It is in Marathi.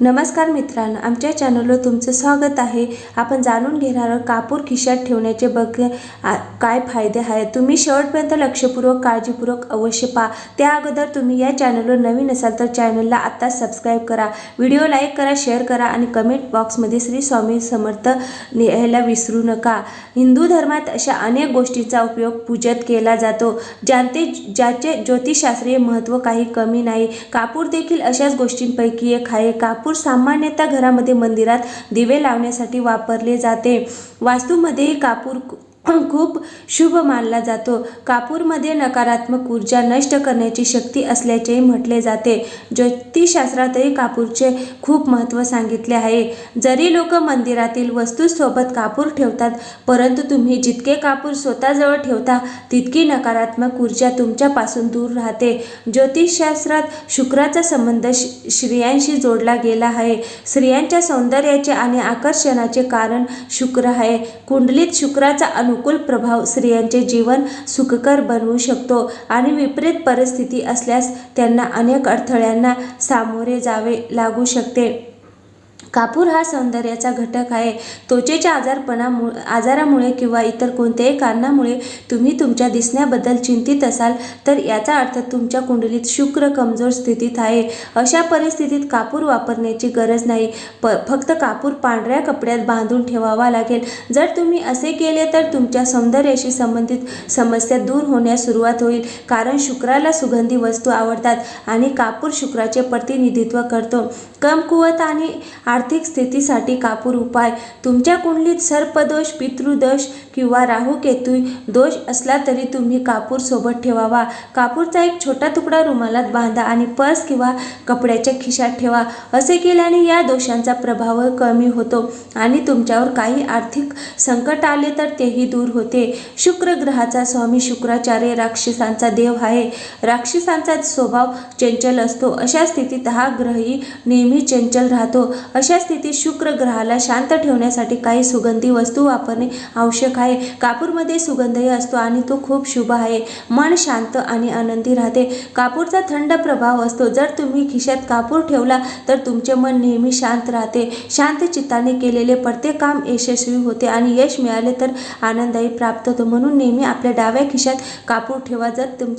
नमस्कार मित्रांनो आमच्या चॅनलवर तुमचं स्वागत आहे. आपण जाणून घेणार आहोत कापूर खिशात ठेवण्याचे बघ काय फायदे आहेत. तुम्ही शेवटपर्यंत लक्षपूर्वक काळजीपूर्वक अवश्य पहा. त्या अगोदर तुम्ही या चॅनलवर नवीन असाल तर चॅनलला आत्ताच सबस्क्राईब करा. व्हिडिओ लाईक करा शेअर करा आणि कमेंट बॉक्समध्ये श्री स्वामी समर्थ लिहायला विसरू नका. हिंदू धर्मात अशा अनेक गोष्टींचा उपयोग पूजेत केला जातो. ज्यांचे ज्याचे ज्योतिषशास्त्रीय महत्त्व काही कमी नाही. कापूर देखील अशाच गोष्टींपैकी एक आहे. कापूर सामान्यतः घरामध्ये मंदिरात दिवे लावण्यासाठी वापरले जाते. वास्तूमध्येही कापूर खूप शुभ मानला जातो. कापूरमध्ये नकारात्मक ऊर्जा नष्ट करण्याची शक्ती असल्याचेही म्हटले जाते. ज्योतिषशास्त्रातही कापूरचे खूप महत्त्व सांगितले आहे. जरी लोक मंदिरातील वस्तूसोबत कापूर ठेवतात परंतु तुम्ही जितके कापूर स्वतःजवळ ठेवता तितकी नकारात्मक ऊर्जा तुमच्यापासून दूर राहते. ज्योतिषशास्त्रात शुक्राचा संबंध स्त्रियांशी जोडला गेला आहे. स्त्रियांच्या सौंदर्याचे आणि आकर्षणाचे कारण शुक्र आहे. कुंडलीत शुक्राचा अनु अनुकूल प्रभाव स्त्रियांचे जीवन सुखकर बनवू शकतो आणि विपरीत परिस्थिती असल्यास त्यांना अनेक अडथळ्यांना सामोरे जावे लागू शकते. कापूर हा सौंदर्याचा घटक आहे. त्वचेच्या आजारपणामु आजारामुळे किंवा इतर कोणत्याही कारणामुळे तुम्ही तुमच्या दिसण्याबद्दल चिंतित असाल तर याचा अर्थ तुमच्या कुंडलीत शुक्र कमजोर स्थितीत आहे. अशा परिस्थितीत कापूर वापरण्याची गरज नाही. प फक्त कापूर पांढऱ्या कपड्यात बांधून ठेवावा लागेल. जर तुम्ही असे केले तर तुमच्या सौंदर्याशी संबंधित समस्या दूर होण्यास सुरुवात होईल कारण शुक्राला सुगंधी वस्तू आवडतात आणि कापूर शुक्राचे प्रतिनिधित्व करतो. कमकुवत आणि आर्थिक स्थितीसाठी कापूर उपाय. तुमच्या कुंडलीत सर्पदोष पितृदोष किंवा राहुकेतू दोष असला तरी तुम्ही कापूर सोबत ठेवावा. कापूरचा एक छोटा तुकडा रुमालात बांधा आणि पर्स किंवा कपड्याच्या खिशात ठेवा. असे केल्याने या दोषांचा प्रभाव कमी होतो आणि तुमच्यावर काही आर्थिक संकट आले तर तेही दूर होते. शुक्र ग्रहाचा स्वामी शुक्राचार्य राक्षसांचा देव आहे. राक्षसांचा स्वभाव चंचल असतो. अशा स्थितीत हा ग्रहही नेहमी चंचल राहतो. अशा स्थितीत शुक्र ग्रहाला शांत ठेवण्यासाठी काही सुगंधी वस्तू वापरणे आवश्यक आहे. कापूरमध्ये सुगंधही असतो आणि तो खूप शुभ आहे. मन शांत आणि आनंदी राहते. कापूरचा थंड प्रभाव असतो. जर तुम्ही खिशात कापूर ठेवला तर तुमचे मन नेहमी शांत राहते. शांत चित्ताने केलेले प्रत्येक काम यशस्वी होते आणि यश मिळाले तर आनंदही प्राप्त होतो. म्हणून नेहमी आपल्या डाव्या खिशात कापूर ठेवा. जर तुमच्या